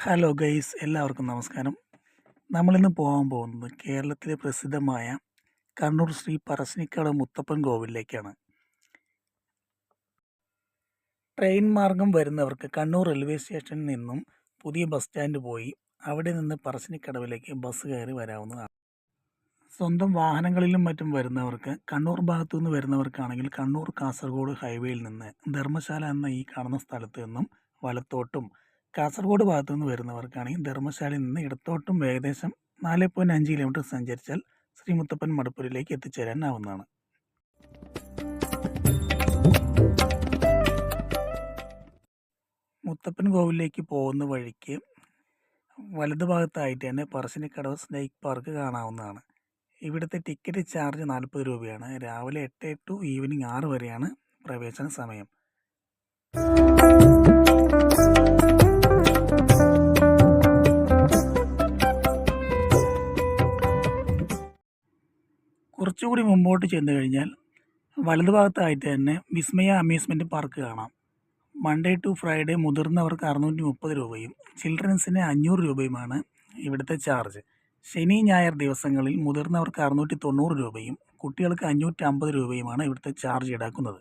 Hello guys എല്ലാവർക്കും നമസ്കാരം. നമ്മളിന്ന് പോകാൻ പോകുന്നത് കേരളത്തിലെ പ്രസിദ്ധമായ കണ്ണൂർ ശ്രീ പറശ്ശിനിക്കട മുത്തപ്പൻ കോവിലിലേക്കാണ് ട്രെയിൻ മാർഗം വരുന്നവർക്ക് കണ്ണൂർ റെയിൽവേ സ്റ്റേഷനിൽ നിന്നും പുതിയ ബസ് സ്റ്റാൻഡ് പോയി അവിടെ നിന്ന് പറശ്ശിനിക്കടവിലേക്ക് ബസ് കയറി വരാവുന്നതാണ്. സ്വന്തം വാഹനങ്ങളിലും മറ്റും വരുന്നവർക്ക് കണ്ണൂർ ഭാഗത്തു നിന്ന് വരുന്നവർക്കാണെങ്കിൽ കണ്ണൂർ കാസർഗോഡ് ഹൈവേയിൽ നിന്ന് ധർമ്മശാല എന്ന ഈ കാണുന്ന സ്ഥലത്ത് നിന്നും വലത്തോട്ടും കാസർഗോഡ് ഭാഗത്തു നിന്ന് വരുന്നവർക്കാണെങ്കിൽ ധർമ്മശാലയിൽ നിന്ന് ഇടത്തോട്ടും ഏകദേശം നാല് പോയിന്റ് അഞ്ച് കിലോമീറ്റർ സഞ്ചരിച്ചാൽ ശ്രീ മുത്തപ്പൻ മടപ്പൂരിലേക്ക് എത്തിച്ചേരാനാവുന്നതാണ്. മുത്തപ്പൻ കോവിലേക്ക് പോകുന്ന വഴിക്ക് വലതു ഭാഗത്തായിട്ട് തന്നെ പറശ്ശിനിക്കടവ് സ്നേക്ക് പാർക്ക് കാണാവുന്നതാണ്. ഇവിടുത്തെ ടിക്കറ്റ് ചാർജ് നാൽപ്പത് രൂപയാണ്. രാവിലെ എട്ട് ടു ഈവനിങ് ആറ് വരെയാണ് പ്രവേശന സമയം. കുറച്ചുകൂടി മുമ്പോട്ട് ചെന്ന് കഴിഞ്ഞാൽ വലതുഭാഗത്തായിട്ട് തന്നെ വിസ്മയ അമ്യൂസ്മെന്റ് പാർക്ക് കാണാം. മൺഡേ ടു ഫ്രൈഡേ മുതിർന്നവർക്ക് അറുന്നൂറ്റി മുപ്പത് രൂപയും ചിൽഡ്രൻസിന് അഞ്ഞൂറ് രൂപയുമാണ് ഇവിടുത്തെ ചാർജ്. ശനി ഞായർ ദിവസങ്ങളിൽ മുതിർന്നവർക്ക് അറുന്നൂറ്റി തൊണ്ണൂറ് രൂപയും കുട്ടികൾക്ക് അഞ്ഞൂറ്റി അമ്പത് രൂപയുമാണ് ഇവിടുത്തെ ചാർജ് ഈടാക്കുന്നത്.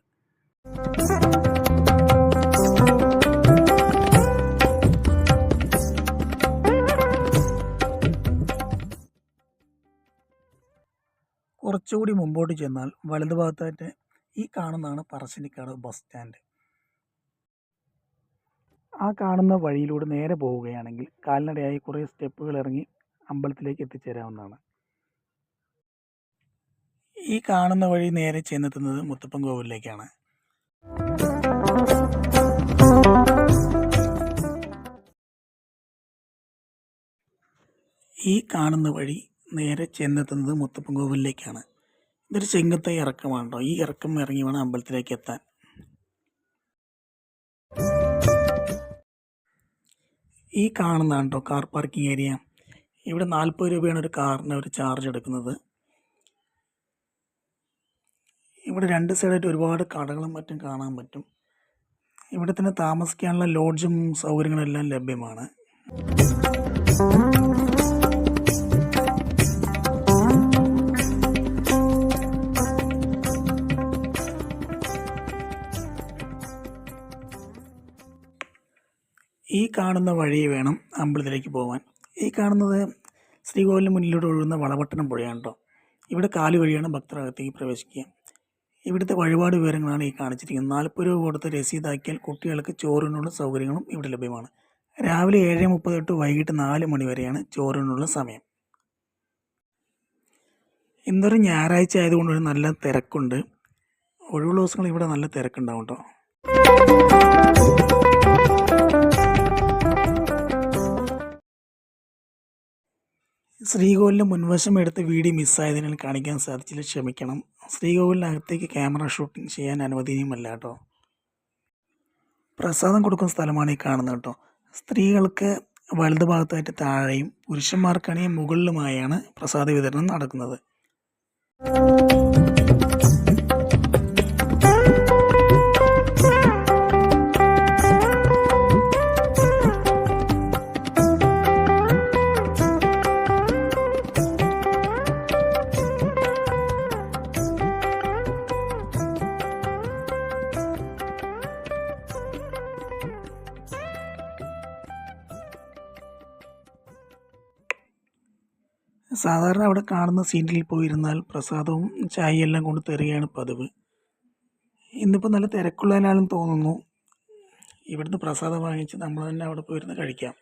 കുറച്ചുകൂടി മുമ്പോട്ട് ചെന്നാൽ വലതുഭാഗത്തായിട്ട് ഈ കാണുന്നതാണ് പറശ്ശിനിക്കാട് ബസ് സ്റ്റാൻഡ് ആ കാണുന്ന വഴിയിലൂടെ നേരെ പോവുകയാണെങ്കിൽ കാൽനടയായി കുറേ സ്റ്റെപ്പുകൾ ഇറങ്ങി അമ്പലത്തിലേക്ക് എത്തിച്ചേരാവുന്നതാണ്. ഈ കാണുന്ന വഴി നേരെ ചെന്നെത്തുന്നത് മുത്തപ്പൻ കോവിലിലേക്കാണ് ഈ കാണുന്ന വഴി നേരെ ചെന്നെത്തുന്നത് മുത്തപ്പൻ കോവിലിലേക്കാണ് ഇതൊരു ചെങ്കത്തായി ഇറക്കമാണ് ഈ ഇറക്കം ഇറങ്ങി വേണം അമ്പലത്തിലേക്ക് എത്താൻ. ഈ കാണുന്നതാണ് കേട്ടോ കാർ പാർക്കിംഗ് ഏരിയ. ഇവിടെ നാൽപ്പത് രൂപയാണ് ഒരു കാറിന് ഒരു ചാർജ് എടുക്കുന്നത്. ഇവിടെ രണ്ട് സൈഡായിട്ട് ഒരുപാട് കടകളും മറ്റും കാണാൻ പറ്റും. ഇവിടെ തന്നെ താമസിക്കാനുള്ള ലോഡ്ജും സൗകര്യങ്ങളെല്ലാം ലഭ്യമാണ്. കാണുന്ന വഴി വേണം അമ്പലത്തിലേക്ക് പോകാൻ ഈ കാണുന്നത് ശ്രീകോവിലിന് മുന്നിലൂടെ ഒഴുകുന്ന വളപട്ടണം പുഴയാണ് കേട്ടോ ഇവിടെ കാൽ വഴിയാണ് ഭക്തർ അകത്തേക്ക് പ്രവേശിക്കുക. ഇവിടുത്തെ വഴിപാട് വിവരങ്ങളാണ് ഈ കാണിച്ചിരിക്കുന്നത്. നാൽപ്പത് രൂപ കൊടുത്ത് രസീതാക്കിയാൽ കുട്ടികൾക്ക് ചോറിനുള്ള സൗകര്യങ്ങളും ഇവിടെ ലഭ്യമാണ്. രാവിലെ ഏഴ് മുപ്പത് തൊട്ട് വൈകിട്ട് നാല് മണി വരെയാണ് ചോറിനുള്ള സമയം. ഇന്നൊരു ഞായറാഴ്ച ആയതുകൊണ്ട് ഒരു നല്ല തിരക്കുണ്ട്. ഒഴിവുള്ള ദിവസങ്ങൾ ഇവിടെ നല്ല തിരക്കുണ്ടാവും കേട്ടോ ശ്രീകോവിലിന്റെ മുൻവശം എടുത്ത് വീഡിയോ മിസ്സായതിനാൽ കാണിക്കാൻ സാധിച്ചില്ല. ക്ഷമിക്കണം. ശ്രീകോവിലിനകത്തേക്ക് ക്യാമറ ഷൂട്ടിംഗ് ചെയ്യാൻ അനുവദനീയമല്ല കേട്ടോ. പ്രസാദം കൊടുക്കുന്ന സ്ഥലമാണ് ഈ കാണുന്നത് കേട്ടോ. സ്ത്രീകൾക്ക് വലതു ഭാഗത്തായിട്ട് താഴെയും പുരുഷന്മാർക്കാണെങ്കിൽ മുകളിലുമായാണ് പ്രസാദ വിതരണം നടക്കുന്നത്. സാധാരണ അവിടെ കാണുന്ന സീനിൽ പോയിരുന്നാൽ പ്രസാദവും ചായയെല്ലാം കൊണ്ട് തരികയാണ് പതിവ്. ഇന്നിപ്പോൾ നല്ല തിരക്കുള്ളതിനാണെന്ന് തോന്നുന്നു. ഇവിടുന്ന് പ്രസാദം വാങ്ങിച്ച് നമ്മൾ തന്നെ അവിടെ പോയിരുന്ന് കഴിക്കാം.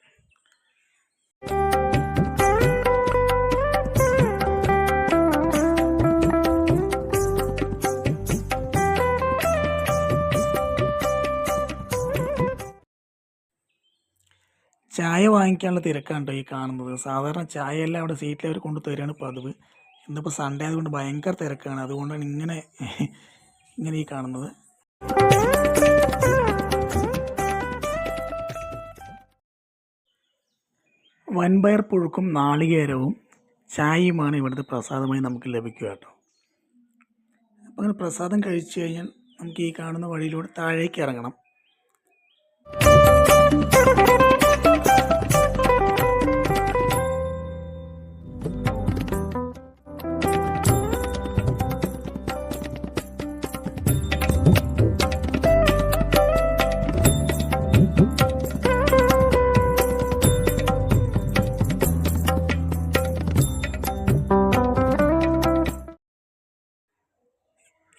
ചായ വാങ്ങിക്കാനുള്ള തിരക്കാണ് കേട്ടോ ഈ കാണുന്നത്? സാധാരണ ചായയെല്ലാം അവിടെ സീറ്റിൽ അവർ കൊണ്ട് തരികയാണ് പതിവ്. ഇന്നിപ്പോൾ സൺഡേ ആയതുകൊണ്ട് ഭയങ്കര തിരക്കാണ്. അതുകൊണ്ടാണ് ഇങ്ങനെ ഇങ്ങനെ ഈ കാണുന്നത്. വൻപയർ പുഴുക്കും നാളികേരവും ചായയുമാണ് ഇവിടുത്തെ പ്രസാദമായി നമുക്ക് ലഭിക്കുക കേട്ടോ. അപ്പോൾ അങ്ങനെ പ്രസാദം കഴിച്ചു കഴിഞ്ഞാൽ നമുക്ക് ഈ കാണുന്ന വഴിയിലൂടെ താഴേക്ക് ഇറങ്ങണം.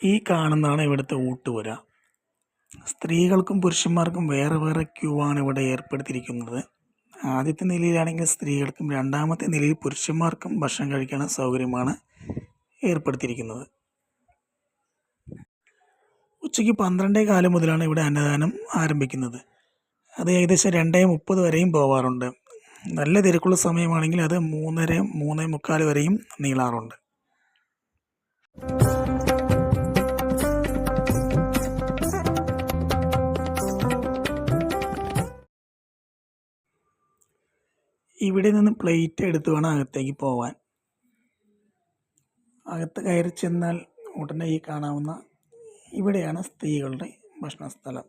ഈ കാണുന്നതാണ് ഇവിടുത്തെ ഊട്ടുപുര സ്ത്രീകൾക്കും പുരുഷന്മാർക്കും വേറെ വേറെ ക്യൂ ആണ് ഇവിടെ ഏർപ്പെടുത്തിയിരിക്കുന്നത്. ആദ്യത്തെ നിലയിലാണെങ്കിൽ സ്ത്രീകൾക്കും രണ്ടാമത്തെ നിലയിൽ പുരുഷന്മാർക്കും ഭക്ഷണം കഴിക്കാൻ സൗകര്യമാണ് ഏർപ്പെടുത്തിയിരിക്കുന്നത്. ഉച്ചയ്ക്ക് പന്ത്രണ്ടേ കാലം മുതലാണ് ഇവിടെ അന്നദാനം ആരംഭിക്കുന്നത്. അത് ഏകദേശം രണ്ടേ മുപ്പത് വരെയും പോവാറുണ്ട്. നല്ല തിരക്കുള്ള സമയമാണെങ്കിൽ അത് മൂന്നര മൂന്നേ മുക്കാൽ വരെയും നീളാറുണ്ട്. ഇവിടെ നിന്ന് പ്ലേറ്റ് എടുത്ത് വേണം അകത്തേക്ക് പോവാൻ. അകത്ത് കയറി ചെന്നാൽ ഉടനെ ഈ കാണാവുന്ന ഇവിടെയാണ് സ്ത്രീകളുടെ ഭക്ഷണ സ്ഥലം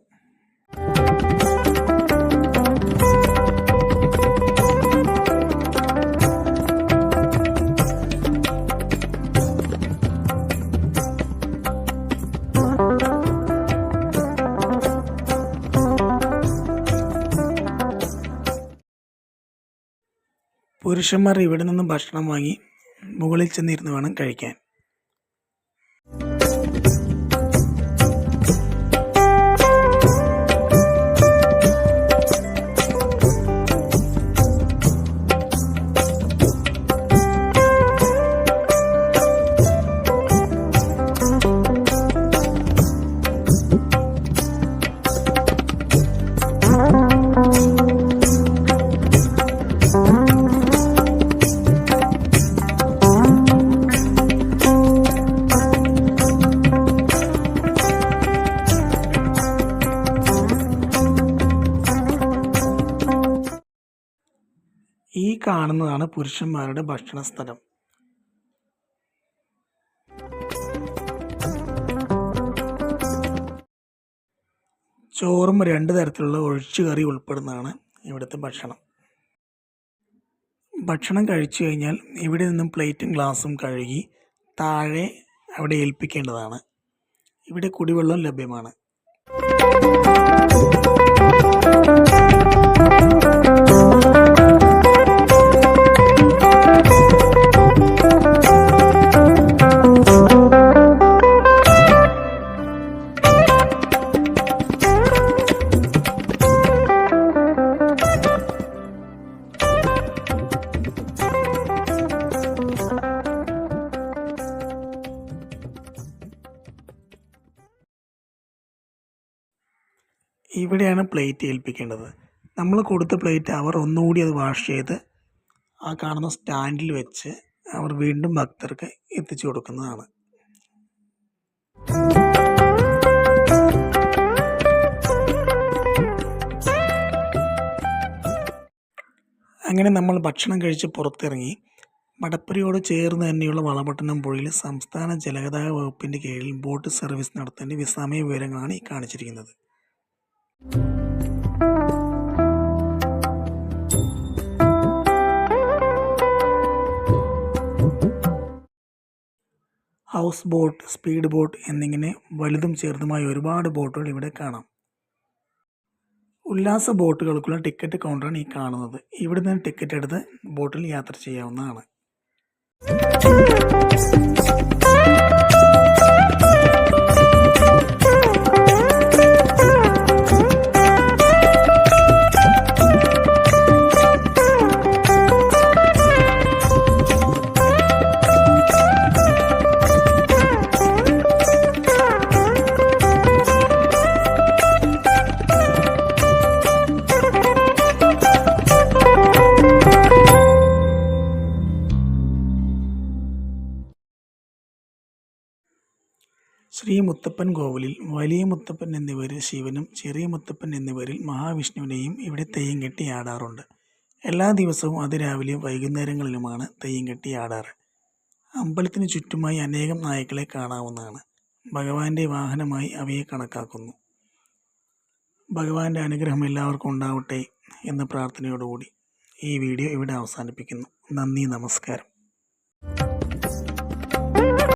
പുരുഷന്മാർ ഇവിടെ നിന്നും ഭക്ഷണം വാങ്ങി മുകളിൽ ചെന്നിരുന്ന് വേണം കഴിക്കാൻ. ഈ കാണുന്നതാണ് പുരുഷന്മാരുടെ ഭക്ഷണ സ്ഥലം ചോറും രണ്ട് തരത്തിലുള്ള ഒഴിച്ചുകറി ഉൾപ്പെടുന്നതാണ് ഇവിടുത്തെ ഭക്ഷണം. ഭക്ഷണം കഴിച്ചു കഴിഞ്ഞാൽ ഇവിടെ നിന്നും പ്ലേറ്റും ഗ്ലാസും കഴുകി താഴെ അവിടെ ഏൽപ്പിക്കേണ്ടതാണ്. ഇവിടെ കുടിവെള്ളം ലഭ്യമാണ്. ഇവിടെയാണ് പ്ലേറ്റ് ഏൽപ്പിക്കേണ്ടത്. നമ്മൾ കൊടുത്ത പ്ലേറ്റ് അവർ ഒന്നുകൂടി അത് വാഷ് ചെയ്ത് ആ കാണുന്ന സ്റ്റാൻഡിൽ വെച്ച് അവർ വീണ്ടും ഭക്തർക്ക് എത്തിച്ചു കൊടുക്കുന്നതാണ്. അങ്ങനെ നമ്മൾ ഭക്ഷണം കഴിച്ച് പുറത്തിറങ്ങി. മടപ്പുരയോട് ചേർന്ന് തന്നെയുള്ള വളപട്ടണം പുഴയിൽ സംസ്ഥാന ജലഗതാഗത വകുപ്പിന്റെ കീഴിൽ ബോട്ട് സർവീസ് നടത്തേണ്ട വിസമയ വിവരങ്ങളാണ് ഈ കാണിച്ചിരിക്കുന്നത്. ഹൗസ് ബോട്ട് സ്പീഡ് ബോട്ട് എന്നിങ്ങനെ വലുതും ചെറുതുമായ ഒരുപാട് ബോട്ടുകൾ ഇവിടെ കാണാം. ഉല്ലാസ ബോട്ടുകൾക്കുള്ള ടിക്കറ്റ് കൗണ്ടറാണ് ഈ കാണുന്നത്. ഇവിടെ നിന്ന് ടിക്കറ്റ് എടുത്ത് ബോട്ടിൽ യാത്ര ചെയ്യാവുന്നതാണ്. ശ്രീ മുത്തപ്പൻ കോവിലിൽ വലിയ മുത്തപ്പൻ എന്നിവരിൽ ശിവനും ചെറിയ മുത്തപ്പൻ എന്നിവരിൽ മഹാവിഷ്ണുവിനെയും ഇവിടെ തെയ്യം കെട്ടി ആടാറുണ്ട്. എല്ലാ ദിവസവും അതിരാവിലെയും വൈകുന്നേരങ്ങളിലുമാണ് തെയ്യം കെട്ടി ആടാറ്. അമ്പലത്തിന് ചുറ്റുമായി അനേകം നായ്ക്കളെ കാണാവുന്നതാണ്. ഭഗവാന്റെ വാഹനമായി അവയെ കണക്കാക്കുന്നു. ഭഗവാന്റെ അനുഗ്രഹം എല്ലാവർക്കും ഉണ്ടാവട്ടെ എന്ന പ്രാർത്ഥനയോടുകൂടി ഈ വീഡിയോ ഇവിടെ അവസാനിപ്പിക്കുന്നു. നന്ദി നമസ്കാരം.